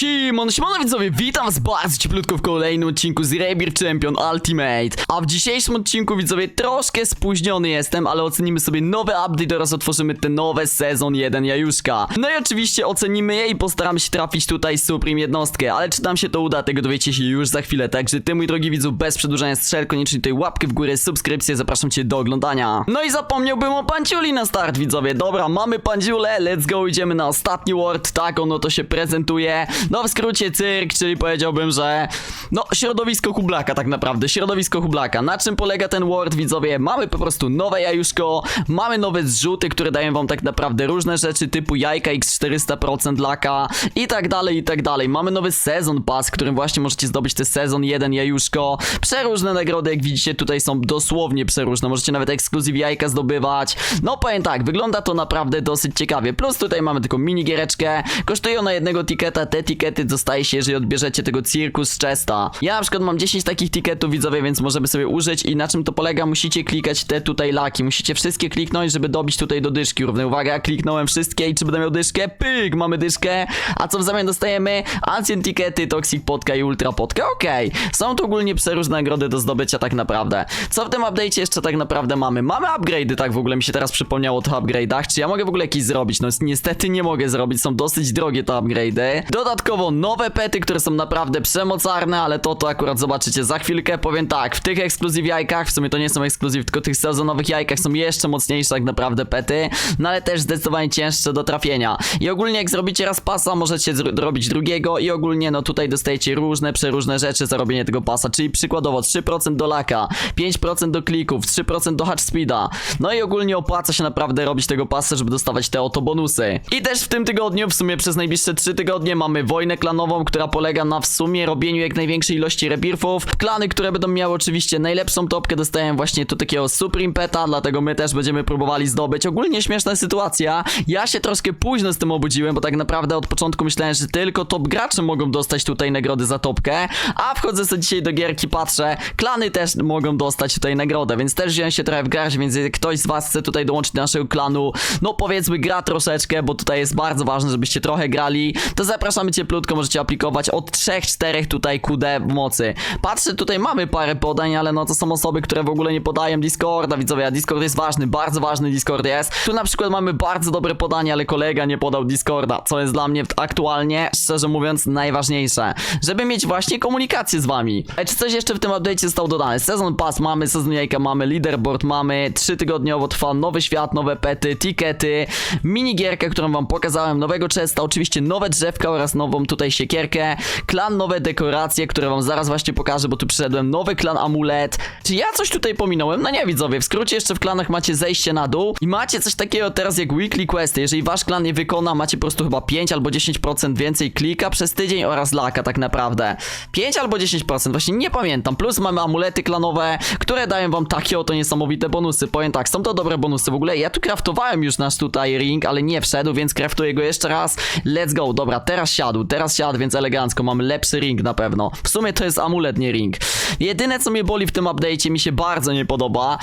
Simon, siemano widzowie, witam was bardzo cieplutko w kolejnym odcinku z Rebir Champion Ultimate. A w dzisiejszym odcinku widzowie troszkę spóźniony jestem, ale ocenimy sobie nowy update oraz otworzymy te nowe sezon 1 jajuszka. No i oczywiście ocenimy je i postaramy się trafić tutaj Supreme jednostkę Ale czy nam się to uda, tego dowiecie się już za chwilę. Także ty mój drogi widzu, bez przedłużania strzel, koniecznie tutaj łapkę w górę, subskrypcję, zapraszam cię do oglądania. No i zapomniałbym o panciuli na start widzowie, dobra, mamy panciulę, let's go, idziemy na ostatni word, tak ono to się prezentuje No w skrócie cyrk, czyli powiedziałbym, że no środowisko hublaka tak naprawdę, środowisko hublaka. Na czym polega ten word widzowie? Mamy po prostu nowe jajuszko, mamy nowe zrzuty, które dają wam tak naprawdę różne rzeczy typu jajka x400% laka i tak dalej, i tak dalej. Mamy nowy sezon pass, którym właśnie możecie zdobyć te sezon 1 jajuszko. Przeróżne nagrody, jak widzicie tutaj są dosłownie przeróżne, możecie nawet ekskluzyw jajka zdobywać. No powiem tak, wygląda to naprawdę dosyć ciekawie. Plus tutaj mamy taką mini giereczkę Kosztują na jednego tiketa, te tikety dostaje się, jeżeli odbierzecie tego cirkus z Chesta Ja na przykład mam 10 takich tiketów widzowie, więc możemy sobie użyć I na czym to polega? Musicie klikać te tutaj laki Musicie wszystkie kliknąć, żeby dobić tutaj do dyszki Równe uwaga, kliknąłem wszystkie i czy będę miał dyszkę? Pyk, mamy dyszkę A co w zamian dostajemy? Ancient tikety, Toxic Podka i Ultra Podka, okej Są to ogólnie przeróżne nagrody do zdobycia tak naprawdę Co w tym update'cie jeszcze tak naprawdę mamy? Mamy upgrade'y, tak w ogóle mi się teraz przypomniało o tych upgrade'ach Czy ja mogę w ogóle jakieś zrobić? No niestety nie mogę zrobić, są dosyć drogie te upgrade'y Dodatkowo nowe pety, które są naprawdę przemocarne, ale to to akurat zobaczycie za chwilkę. Powiem tak, w tych ekskluzyw jajkach, w sumie to nie są ekskluzyw, tylko tych sezonowych jajkach są jeszcze mocniejsze tak naprawdę pety No ale też zdecydowanie cięższe do trafienia. I ogólnie jak zrobicie raz pasa, możecie zrobić drugiego i ogólnie no tutaj dostajecie różne, przeróżne rzeczy za robienie tego pasa Czyli przykładowo 3% do laka, 5% do klików, 3% do hatch speeda. No i ogólnie opłaca się naprawdę robić tego pasa, żeby dostawać te oto bonusy. I też w tym tygodniu, w sumie przez najbliższe 3 tygodnie mamy wojnę klanową, która polega na w sumie robieniu jak największej ilości rebirfów Klany, które będą miały oczywiście najlepszą topkę dostają właśnie tu takiego Supreme Peta, dlatego my też będziemy próbowali zdobyć Ogólnie śmieszna sytuacja, ja się troszkę późno z tym obudziłem, bo tak naprawdę od początku myślałem, że tylko top gracze mogą dostać tutaj nagrody za topkę A wchodzę sobie dzisiaj do gierki, patrzę, klany też mogą dostać tutaj nagrodę, więc też wziąłem się trochę w garść, więc ktoś z was chce tutaj dołączyć do naszego klanu, no powiedzmy gra troszeczkę, bo tutaj jest bardzo ważne, żebyście trochę grali, to zapraszamy cieplutko, możecie aplikować od 3-4 tutaj QD mocy. Patrzę, tutaj mamy parę podań, ale no to są osoby, które w ogóle nie podają Discorda, widzowie, a Discord jest ważny, bardzo ważny Discord jest. Tu na przykład mamy bardzo dobre podanie, ale kolega nie podał Discorda, co jest dla mnie aktualnie, szczerze mówiąc, najważniejsze, żeby mieć właśnie komunikację z wami. A czy coś jeszcze w tym update'cie zostało dodane? Sezon pass mamy, sezon jajka mamy, leaderboard mamy, 3 tygodniowo trwa nowy świat, nowe pety, tikety, minigierkę, którą wam pokazałem, nowego chesta, oczywiście nowe drzewka oraz nową tutaj siekierkę, klan nowe dekoracje, które wam zaraz właśnie pokażę, bo tu przyszedłem, nowy klan amulet. Czy ja coś tutaj pominąłem? No nie widzowie, w skrócie jeszcze w klanach macie zejście na dół i macie coś takiego teraz jak weekly questy, jeżeli wasz klan je wykona, macie po prostu chyba 5 albo 10% więcej klika przez tydzień oraz laka tak naprawdę. 5 albo 10%, właśnie nie pamiętam, plus mamy amulety klanowe, które dają wam takie oto niesamowite bonusy, powiem tak, są to dobre bonusy, w ogóle. Ja tu craftowałem już nasz tutaj ring, ale nie wszedł, więc craftuję go jeszcze raz, let's go, dobra, teraz siadł, teraz siadł, więc elegancko, mamy lepszy ring na pewno, w sumie to jest amulet, nie ring. Jedyne co mnie boli w tym update'cie, mi się bardzo nie podoba,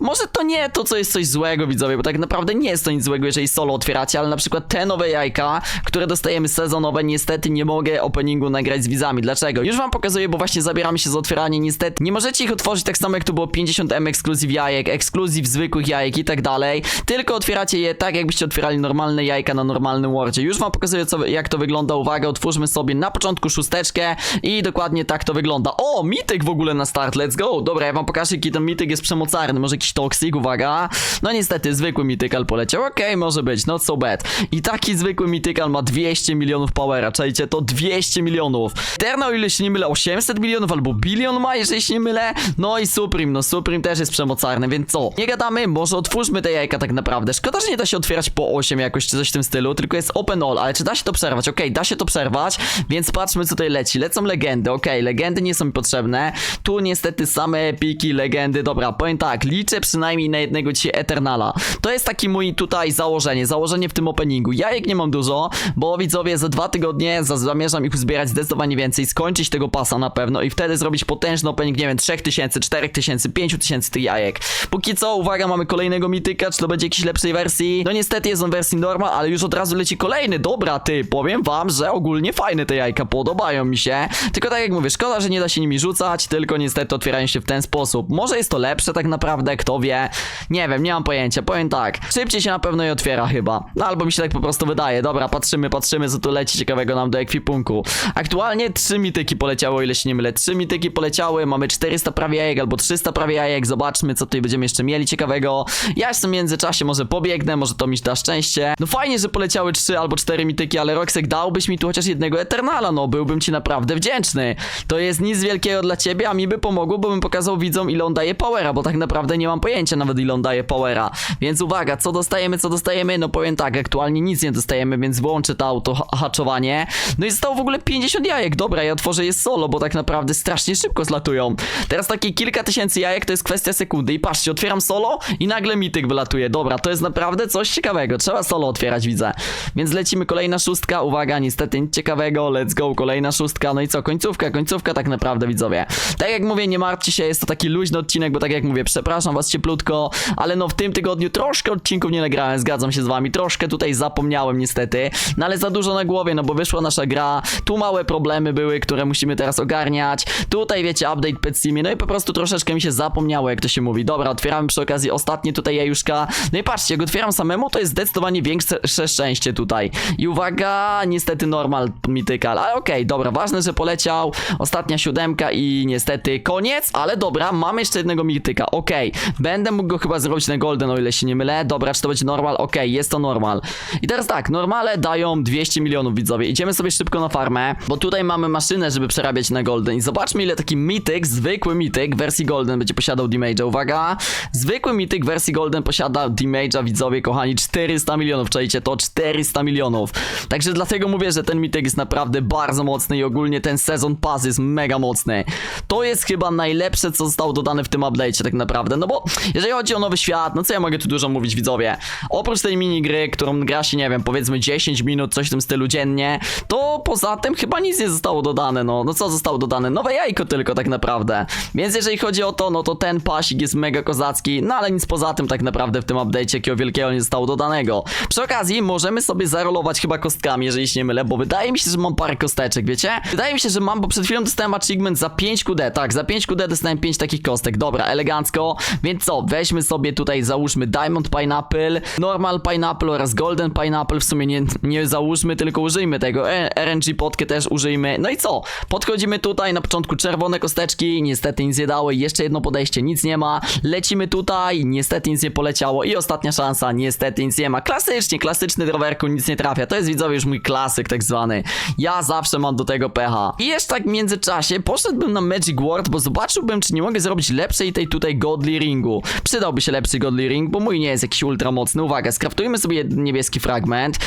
może to nie to, co jest coś złego, widzowie, bo tak naprawdę nie jest to nic złego, jeżeli solo otwieracie, ale na przykład te nowe jajka, które dostajemy sezonowe, niestety nie mogę openingu nagrać z widzami. Dlaczego? Już wam pokazuję, bo właśnie zabieramy się za otwieranie, niestety nie możecie ich otworzyć tak samo jak tu było 50M ekskluzyw jajek, ekskluzyw zwykłych jajek i tak dalej, tylko otwieracie je tak, jakbyście otwierali normalne jajka na normalnym wordzie. Już wam pokazuję, co, jak to wygląda. Uwaga, otwórzmy sobie na początku szósteczkę i dokładnie tak to wygląda. O, mityk w ogóle na start, let's go! Dobra, ja wam pokażę, jaki ten mityk jest przemocarny, może jakiś toksik, uwaga. No niestety, zwykły mitykal poleciał, okej, może być, not so bad. I taki zwykły mitykal ma 200 milionów powera, czajcie, to 200 milionów. Terna, o ile się nie mylę, 800 milionów albo bilion ma, jeżeli się nie mylę. No i Supreme, no Supreme też jest przemocarny, więc co? Nie gadamy, może otwórzmy te jajka tak naprawdę. Szkoda, że nie da się otwierać po 8 jakoś, czy coś w tym stylu, tylko jest open all, ale czy da się to przerwać? Okej, da się to przerwać, więc patrzmy, co tutaj leci. Lecą legendy, okej, legendy nie są mi potrzebne. Tu niestety same epiki, legendy, dobra, powiem tak, liczę przynajmniej na jednego dzisiaj Eternala. To jest taki mój tutaj założenie, założenie w tym openingu. Jajek nie mam dużo, bo widzowie za dwa tygodnie za- zamierzam ich uzbierać zdecydowanie więcej, skończyć tego pasa na pewno i wtedy zrobić potężny opening, nie wiem, 3000, 4000, 5000 tych jajek. Póki co, uwaga, mamy kolejnego mityka, czy to będzie jakiejś lepszej wersji? No niestety jest on wersji normal, ale już od razu leci kolejny. Dobra, ty, powiem wam, że ogólnie fajne te jajka, podobają mi się. Tylko tak jak mówię, szkoda, że nie da się nimi rzucać, tylko niestety otwierają się w ten sposób. Może jest to lepsze tak naprawdę, kto wie. Nie wiem, nie mam pojęcia, powiem tak. Szybciej się na pewno je otwiera chyba. No albo mi się tak po prostu wydaje. Dobra, patrzymy, patrzymy, co tu leci ciekawego nam do ekwipunku. Aktualnie trzy mityki poleciały, o ile się nie mylę. Trzy mityki poleciały, mamy 400 prawie jajek albo 300 prawie jajek. Zobaczmy, co tutaj będziemy jeszcze mieli ciekawego. Ja jeszcze w międzyczasie może pobiegnę, może to mi da szczęście. No fajnie, że poleciały trzy albo cztery mityki, ale Roxek dałbyś mi tu chociaż jednego Eternala, no byłbym ci naprawdę wdzięczny. To jest nic wielkiego dla ciebie, a mi by pomogło, bo bym pokazał widzom ile on daje powera, bo tak naprawdę nie mam pojęcia nawet ile on daje powera. Więc uwaga, co dostajemy, co dostajemy? No powiem tak, aktualnie nic nie dostajemy, więc włączę to auto ha- haczowanie. No i zostało w ogóle 50 jajek, dobra, ja otworzę je solo, bo tak naprawdę strasznie szybko zlatują. Teraz takie kilka tysięcy jajek to jest kwestia sekundy i patrzcie, otwieram solo i nagle mityk wylatuje. Dobra, to jest naprawdę coś ciekawego, trzeba solo otwierać, widzę. Więc lecimy, kolejna szóstka, uwaga, niestety nic ciekawego, let's go, kolejna szóstka, no i co, końcówka, końcówka tak naprawdę, widzowie. Tak jak mówię, nie martwcie się, jest to taki luźny odcinek, bo tak jak mówię, przepraszam cieplutko, ale no w tym tygodniu troszkę odcinków nie nagrałem, zgadzam się z wami, troszkę tutaj zapomniałem niestety, no ale za dużo na głowie, no bo wyszła nasza gra, tu małe problemy były, które musimy teraz ogarniać, tutaj wiecie, update Petsimie, no i po prostu troszeczkę mi się zapomniało, jak to się mówi. Dobra, otwieramy przy okazji ostatnie tutaj jajuszka, no i patrzcie, jak otwieram samemu, to jest zdecydowanie większe szczęście tutaj. I uwaga, niestety normal mitykal, ale okej, dobra, ważne, że poleciał, ostatnia siódemka i niestety koniec, ale dobra, mamy jeszcze jednego mityka, okej, będę mógł go chyba zrobić na golden, o ile się nie mylę, dobra, czy to będzie normal, okej, jest to normal. I teraz tak, normale dają 200 milionów widzowie, idziemy sobie szybko na farmę, bo tutaj mamy maszynę, żeby przerabiać na golden. I zobaczmy ile taki mityk, zwykły mityk wersji golden będzie posiadał damage'a, uwaga, zwykły mityk wersji golden posiada damage'a widzowie, kochani, 400 milionów, czajcie to, 400 milionów, także dlatego mówię, że ten mityk jest naprawdę bardzo mocny i ogólnie ten sezon pass jest mega mocny. To jest chyba najlepsze, co zostało dodane w tym update'cie tak naprawdę, no bo jeżeli chodzi o nowy świat, no co ja mogę tu dużo mówić widzowie, oprócz tej minigry, którą gra się, nie wiem, powiedzmy 10 minut, coś w tym stylu dziennie, to poza tym chyba nic nie zostało dodane, no, no co zostało dodane? Nowe jajko tylko tak naprawdę, więc jeżeli chodzi o to, no to ten pasik jest mega kozacki, no ale nic poza tym tak naprawdę w tym update'cie jakiego wielkiego nie zostało dodanego. Przy okazji możemy sobie zarolować chyba kostkami, jeżeli się nie mylę, bo wydaje mi się, że mam parę kosteczek, wiecie? Wydaje mi się, że mam, bo przed chwilą dostałem achievement za 5 QD, tak, za 5 QD dostałem 5 takich kostek, dobra, elegancko, więc co, weźmy sobie tutaj, załóżmy Diamond Pineapple, Normal Pineapple oraz Golden Pineapple, w sumie nie, nie załóżmy, tylko użyjmy tego, e, RNG potkę też użyjmy, no i co, podchodzimy tutaj, na początku czerwone kosteczki, niestety nic nie dały, jeszcze jedno podejście, nic nie ma, lecimy tutaj, niestety nic nie poleciało i ostatnia szansa, niestety nic nie ma, klasycznie, klasyczny rowerku, nic nie trafia, to jest widzowie już mój klasyk tak zwany, ja zawsze mam do tego pecha. I jeszcze tak w międzyczasie poszedłbym na Magic Ward, bo zobaczyłbym, czy nie mogę zrobić lepszej tej tutaj Godly Ringu. Przydałby się lepszy Godly Ring, bo mój nie jest jakiś ultra mocny. Uwaga, skraftujmy sobie jeden niebieski fragment.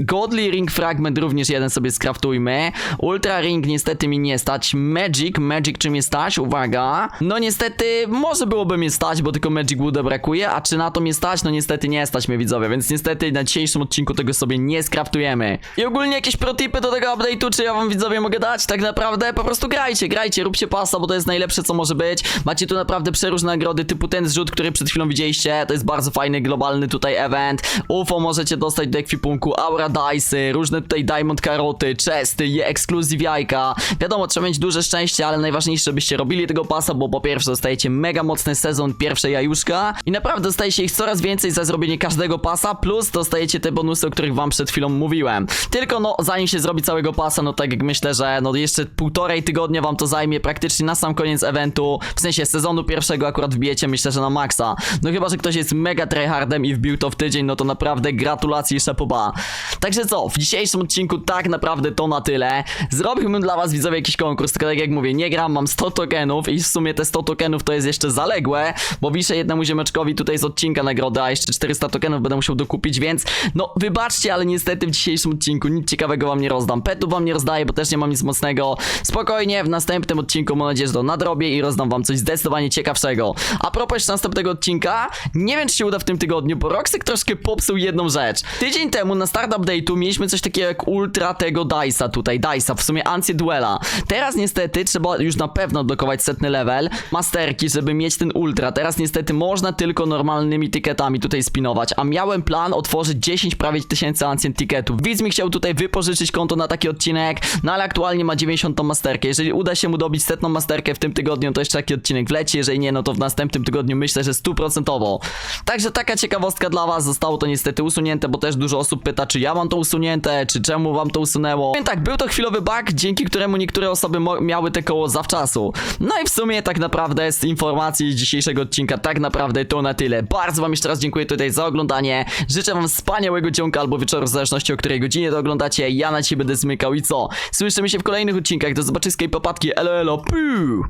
Godly Ring fragment również jeden sobie skraftujmy. Ultra Ring niestety mi nie stać. Magic, Magic czy mnie stać? Uwaga. No niestety, może byłoby mnie stać, bo tylko Magic Wooda brakuje, a czy na to mnie stać? No niestety nie stać mnie widzowie, więc niestety na dzisiejszym odcinku tego sobie nie skraftujemy. I ogólnie jakieś protipy do tego update'u, czy ja wam widzowie mogę dać? Tak naprawdę po prostu grajcie, grajcie, róbcie pasa, bo to jest najlepsze co może być. Macie tu naprawdę przeróżne nagrody, typu ten zrzut, który przed chwilą widzieliście, to jest bardzo fajny, globalny tutaj event. UFO możecie dostać do ekwipunku, Aura Dice'y, różne tutaj Diamond Karoty, Chesty, je ekskluzyw jajka. Wiadomo, trzeba mieć duże szczęście, ale najważniejsze, żebyście robili tego pasa, bo po pierwsze dostajecie mega mocny sezon pierwsze jajuszka i naprawdę dostajecie ich coraz więcej za zrobienie każdego pasa, plus dostajecie te bonusy, o których wam przed chwilą mówiłem. Tylko no, zanim się zrobi całego pasa, no tak jak myślę, że no jeszcze półtorej tygodnia wam to zajmie praktycznie na sam koniec eventu, w sensie sezonu pierwszego akurat wbijecie, myślę, że na maksa. No chyba, że ktoś jest mega tryhardem i wbił to w tydzień, no to naprawdę gratulacje i. Także co, w dzisiejszym odcinku tak naprawdę to na tyle. Zrobiłbym dla was widzowie jakiś konkurs, tylko tak jak mówię, nie gram, mam 100 tokenów i w sumie te 100 tokenów to jest jeszcze zaległe, bo wiszę jednemu ziomeczkowi tutaj z odcinka nagrodę, a jeszcze 400 tokenów będę musiał dokupić, więc no wybaczcie, ale niestety w dzisiejszym odcinku nic ciekawego wam nie rozdam. Petów wam nie rozdaję, bo też nie mam nic mocnego. Spokojnie, w następnym odcinku mam nadzieję, że to nadrobię i rozdam wam coś zdecydowanie ciekawszego. A propos przyszłość następnego odcinka. Nie wiem, czy się uda w tym tygodniu, bo Roxy troszkę popsuł jedną rzecz. Tydzień temu na start update'u mieliśmy coś takiego jak ultra tego Dice'a tutaj, Dice'a, w sumie Anti-Duela. Teraz niestety trzeba już na pewno odblokować setny level, masterki, żeby mieć ten ultra. Teraz niestety można tylko normalnymi tykietami tutaj spinować, a miałem plan otworzyć 10 prawie tysięcy ancient ticketów. Widz mi chciał tutaj wypożyczyć konto na taki odcinek, no ale aktualnie ma 90 masterkę. Jeżeli uda się mu dobić setną masterkę w tym tygodniu, to jeszcze taki odcinek wleci, jeżeli nie, no to w następnym tygodniu myślę, że stuprocentowo. Także taka ciekawostka dla was, zostało to niestety usunięte, bo też dużo osób pyta, czy ja mam to usunięte, czy czemu wam to usunęło. Powiem tak, był to chwilowy bug, dzięki któremu niektóre osoby miały te koło zawczasu. No i w sumie tak naprawdę z informacji z dzisiejszego odcinka tak naprawdę to na tyle. Bardzo wam jeszcze raz dziękuję tutaj za oglądanie. Życzę wam wspaniałego dzionka albo wieczoru, w zależności o której godzinie to oglądacie. Ja na ciebie będę zmykał i co? Słyszymy się w kolejnych odcinkach. Do zobaczyska i popadki. Elo, elo, puu!